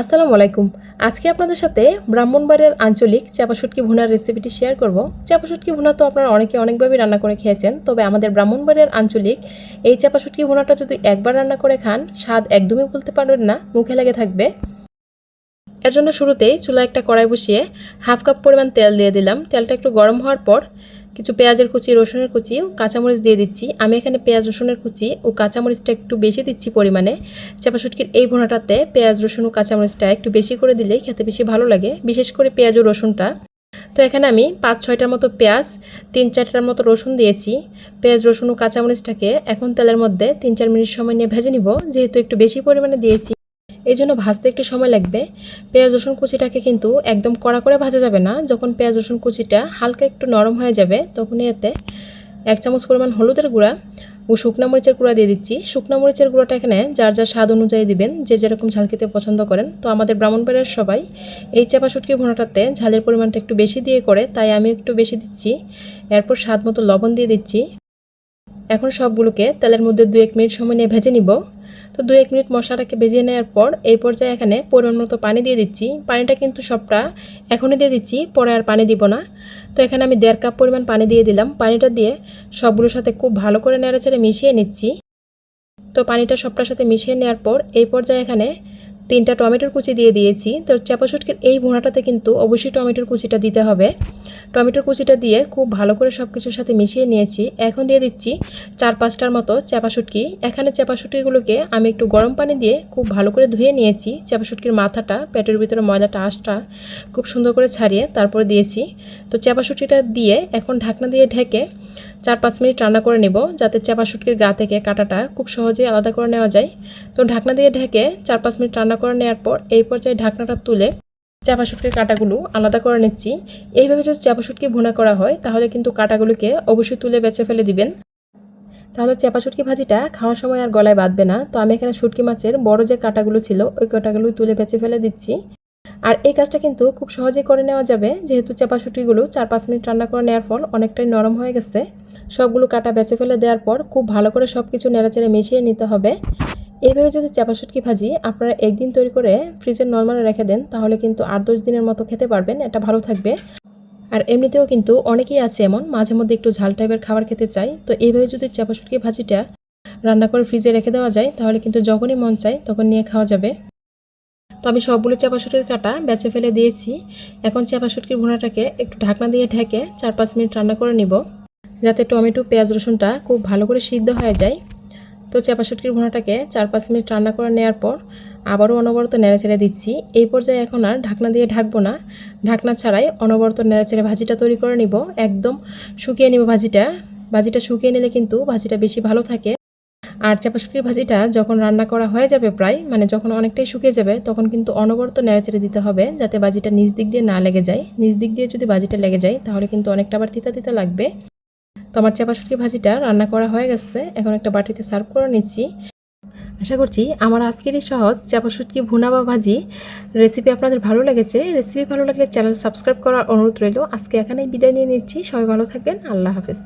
আসসালামু আলাইকুম। আজকে আপনাদের সাথে ব্রাহ্মণবাড়িয়ার আঞ্চলিক চাপা শুটকি ভুনার রেসিপিটি শেয়ার করব। চাপা শুটকি ভুনা তো আপনারা অনেকে অনেকভাবেই রান্না করে খেয়েছেন, তবে আমাদের ব্রাহ্মণবাড়িয়ার আঞ্চলিক এই চাপা শুটকি ভুনাটা যদি একবার রান্না করে খান, স্বাদ একদমই বলতে পারবেন না, মুখে লেগে থাকবে। এর জন্য শুরুতেই চুলা একটা কড়াই বসিয়ে হাফ কাপ পরিমাণ তেল দিয়ে দিলাম। তেলটা একটু গরম হওয়ার পর কিছু পেঁয়াজের কুচি, রসুনের কুচি ও কাঁচামরিচ দিয়ে দিচ্ছি। আমি এখানে পেঁয়াজ, রসুনের কুচি ও কাঁচামরিচটা একটু বেশি দিচ্ছি পরিমাণে। চাপা শুটকির এই ভুনাটাতে পেঁয়াজ, রসুন ও কাঁচামরিচটা একটু বেশি করে দিলেই খেতে বেশি ভালো লাগে, বিশেষ করে পেঁয়াজ ও রসুনটা। তো এখানে আমি পাঁচ, ছয়টার মতো পেঁয়াজ, তিন, চারটার মতো রসুন দিয়েছি। পেঁয়াজ, রসুন ও কাঁচামরিচটাকে এখন তেলের মধ্যে তিন, চার মিনিট সময় নিয়ে ভেজে নিব। যেহেতু একটু বেশি পরিমাণে দিয়েছি এই জন্য ভাজতে একটু সময় লাগবে। পেঁয়াজ, রসুন কুচিটাকে কিন্তু একদম কড়া করে ভাজা যাবে না। যখন পেঁয়াজ, রসুন কুচিটা হালকা একটু নরম হয়ে যাবে তখনই এতে এক চামচ পরিমাণ হলুদের গুঁড়া ও শুকনা মরিচের গুঁড়া দিয়ে দিচ্ছি। শুকনা মরিচের গুঁড়োটা এখানে যার যার স্বাদ অনুযায়ী দিবেন, যে যেরকম ঝাল খেতে পছন্দ করেন। তো আমাদের ব্রাহ্মণবাড়িয়ার সবাই এই চাপা শুটকি ভুনাটাতে ঝালের পরিমাণটা একটু বেশি দিয়ে করে, তাই আমি একটু বেশি দিচ্ছি। এরপর স্বাদ মতো লবণ দিয়ে দিচ্ছি। এখন সবগুলোকে তেলের মধ্যে দু এক মিনিট সময় নিয়ে ভেজে নিব। তো দু এক মিনিট মশলাটাকে ভেজে নেওয়ার পর এই পর্যায়ে এখানে পরিমাণ মতো পানি দিয়ে দিচ্ছি। পানিটা কিন্তু সবটা এখনই দিয়ে দিচ্ছি, পরে আর পানি দিব না। তো এখানে আমি দেড় কাপ পরিমাণ পানি দিয়ে দিলাম। পানিটা দিয়ে সবগুলোর সাথে খুব ভালো করে নেড়াচেড়ে মিশিয়ে নিচ্ছি। তো পানিটা সবটার সাথে মিশিয়ে নেওয়ার পর এই পর্যায়ে এখানে তিনটা টমেটোর কুচি দিয়ে দিয়েছি। তো চাপা শুটকির এই ভুনাটাতে কিন্তু অবশ্যই টমেটোর কুচিটা দিতে হবে। টমেটোর কুচিটা দিয়ে খুব ভালো করে সব কিছুর সাথে মিশিয়ে নিয়েছি। এখন দিয়ে দিচ্ছি চার পাঁচটার মতো চাপা শুটকি এখানে চাপা শুটকিগুলোকে আমি একটু গরম পানি দিয়ে খুব ভালো করে ধুয়ে নিয়েছি। চাপা শুটকির মাথাটা, পেটের ভিতরে ময়লাটা আঁশটা খুব সুন্দর করে ছাড়িয়ে তারপরে দিয়েছি। তো চাপা শুটকিটা দিয়ে এখন ঢাকনা দিয়ে ঢেকে চার পাঁচ মিনিট রান্না করে নেব, যাতে চাপা শুটকির গা থেকে কাটাটা খুব সহজেই আলাদা করে নেওয়া যায়। তো ঢাকনা দিয়ে ঢেকে চার পাঁচ মিনিট রান্না করে নেওয়ার পর এই পর্যায়ে ঢাকনাটা তুলে চাপা শুটকির কাঁটাগুলো আলাদা করে নিচ্ছি। এইভাবে যদি চাপা শুটকি ভুনা করা হয়, তাহলে কিন্তু কাঁটাগুলোকে অবশ্যই তুলে বেছে ফেলে দিবেন। তাহলে চাপা শুটকি ভাজিটা খাওয়ার সময় আর গলায় বাঁধবে না। তো আমি এখানে শুটকি মাছের বড় যে কাঁটাগুলো ছিল, ওই কাঁটাগুলো তুলে বেছে ফেলে দিচ্ছি। আর এই কাজটা কিন্তু খুব সহজেই করে নেওয়া যাবে, যেহেতু চাপা শুটকিগুলো চার পাঁচ মিনিট রান্না করে নেওয়ার ফল অনেকটাই নরম হয়ে গেছে। সবগুলো কাটা বেছে ফেলে দেওয়ার পর খুব ভালো করে সব কিছু নেড়াচেড়ে মিশিয়ে নিতে হবে। এইভাবে যদি চাপা শুটকি ভাজি, আপনারা একদিন তৈরি করে ফ্রিজের নর্মালে রেখে দেন, তাহলে কিন্তু আট দশ দিনের মতো খেতে পারবেন, এটা ভালো থাকবে। আর এমনিতেও কিন্তু অনেকেই আছে এমন, মাঝে মধ্যে একটু ঝাল টাইপের খাবার খেতে চাই তো এইভাবে যদি চাপা শুটকি ভাজিটা রান্না করে ফ্রিজে রেখে দেওয়া যায়, তাহলে কিন্তু যখনই মন চায় তখন নিয়ে খাওয়া যাবে। তো আমি সবগুলো চাপা শুটকির কাটা বেছে ফেলে দিয়েছি। এখন চাপা শুটকির ভুনাটাকে একটু ঢাকনা দিয়ে ঢেকে চার পাঁচ মিনিট রান্না করে নিব, যাতে টমেটো, পেঁয়াজ, রসুনটা খুব ভালো করে সিদ্ধ হয়ে যায়। তো চাপা শুটকির ভুনাটাকে চার পাঁচ মিনিট রান্না করে নেওয়ার পর আবারও অনবরত নেড়েচেড়ে দিচ্ছি। এই পর্যায়ে এখন আর ঢাকনা দিয়ে ঢাকবো না। ঢাকনা ছাড়াই অনবরত নেড়েচেড়ে ভাজিটা তৈরি করে নিব। একদম শুকিয়ে নিব ভাজিটা। ভাজিটা শুকিয়ে নিলে কিন্তু ভাজিটা বেশি ভালো থাকে। আর চাপা শুটকির ভাজিটা যখন রান্না করা হয়ে যাবে প্রায় মানে যখন অনেকটাই শুকিয়ে যাবে, তখন কিন্তু অনবরত নেড়েচেড়ে দিতে হবে যাতে বাজিটা নিচ দিক দিয়ে না লেগে যায়। নিচ দিক দিয়ে যদি বাজিটা লেগে যায়, তাহলে কিন্তু অনেকটা আবার তিতা তিতা লাগবে। তো আমার চাপা শুটকি ভাজিটা রান্না করা হয়ে গেছে, এখন একটা বাটিতে সার্ভ করে নিচ্ছি। আশা করছি আমার আজকের এই সহজ চাপা শুটকি ভুনা বা ভাজি রেসিপি আপনাদের ভালো লেগেছে। রেসিপি ভালো লাগলে চ্যানেল সাবস্ক্রাইব করার অনুরোধ রইল। আজকে এখানেই বিদায় নিয়ে নিচ্ছি। সবাই ভালো থাকবেন। আল্লাহ হাফেজ।